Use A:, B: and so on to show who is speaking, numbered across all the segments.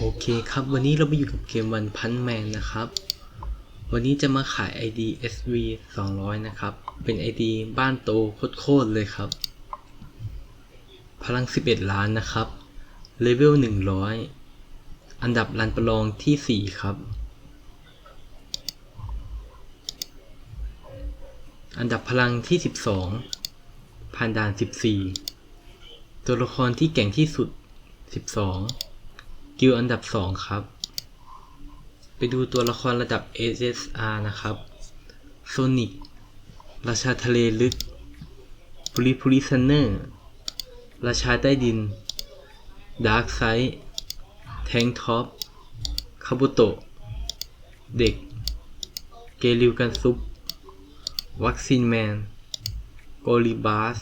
A: โอเคครับ วันนี้เราไปอยู่กับเกมวันพันแมนนะครับ วันนี้จะมาขาย ID SV 200 นะครับ เป็น ID บ้านโตโคตรเลยครับ พลัง 11 ล้านนะครับ เลเวล 100 อันดับรันประลองที่ 4 ครับ อันดับพลังที่ 12 ผ่านด่าน 14 ตัวละครที่เก่งที่สุด 12 กิลอันดับ 2 ครับ ไปดูตัวละครระดับ SSR นะครับโซนิกราชาทะเลลึกพูลิพูลิซันเนอร์ ราชาใต้ดิน ดาร์กไซด์แทงท็อปคาบุโตะ เด็ก เกลิวกันซุป วัคซีนแมน โกลิบาส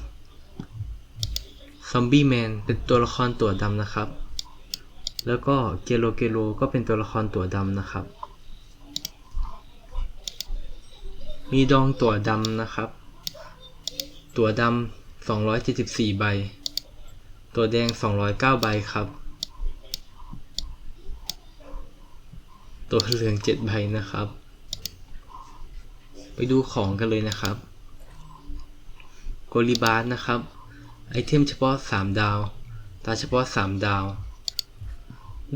A: ซอมบี้แมน เป็นตัวละครตัวดำนะครับ แล้วก็เกโลเกโลก็เป็นตัวละครตัวดำนะครับ มีดองตัวดำนะครับ ตัวดำ274 ใบ ตัวแดง 209 ใบครับ ตัวเหลือง 7 ใบนะครับ ไปดูของกันเลยนะครับโกลิบาสนะครับ ไอเทมเฉพาะ 3 ดาว ตาเฉพาะ 3 ดาว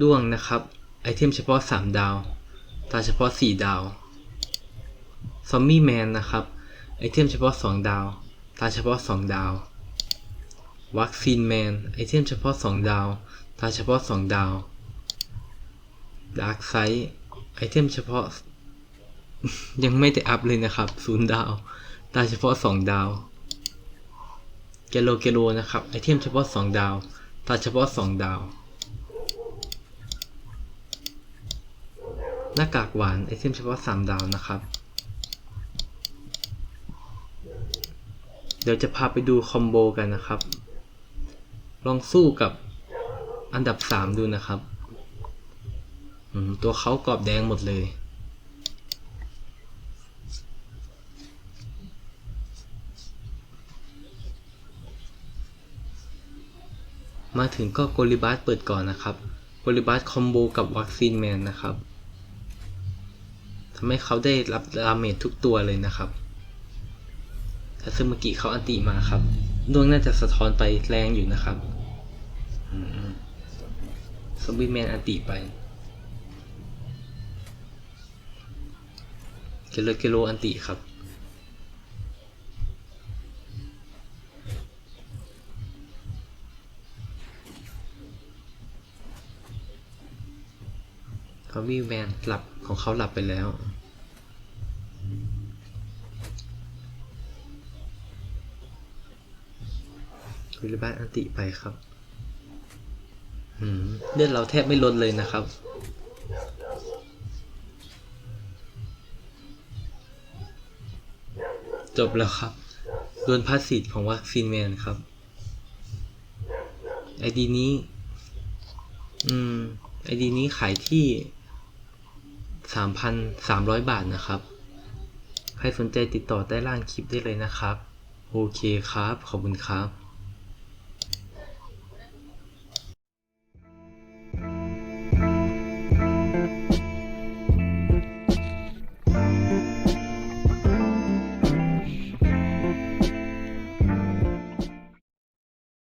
A: ด้วงนะครับ ไอเทมเฉพาะ 3 ดาว ตาเฉพาะ 4 ดาว ซอมบี้แมนนะครับ ไอเทมเฉพาะ 2 ดาว ตาเฉพาะ 2 ดาว วัคซีนแมน ไอเทมเฉพาะ 2 ดาว ตาเฉพาะ 2 ดาว ดาร์กไซด์ไอเทมเฉพาะ ยังไม่ได้อัพเลยนะครับ 0 ดาว ตาเฉพาะ 2 ดาว เกโลเกโลนะครับ ไอเทมเฉพาะ 2 ดาว ตาเฉพาะ 2 ดาว หน้ากากหวานไอเทมเฉพาะ 3 ดาวนะครับ เดี๋ยวจะพาไปดูคอมโบกันนะครับ ลองสู้กับอันดับ 3 ดูนะครับตัวเขากรอบแดงหมดเลย มาถึงก็โกลิบาสเปิดก่อนนะครับโกลิบาสคอมโบกับวัคซีนแมนนะครับ ทำให้เขาได้รับดาเมจทุกตัวเลยนะครับถ้าซึมากิเขาอันติมาครับดวงน่าจะสะท้อนไปแรงอยู่นะครับซอมบี้แมนอันติไปเกลเกโลอันติครับเขาวิวแมนหลับ ของเขาหลับไปแล้ว วิลบ้านอันติไปครับเลือดเราแทบไม่ลดเลยนะครับ จบแล้วครับโดนพาสซีฟของวัคซีนแมนครับไอดีนี้ อืมไอดีนี้ขายที่ 3,300 บาทนะครับ ใครสนใจติดต่อใต้ล่างคลิปได้เลยนะครับ โอเคครับ ขอบคุณครับ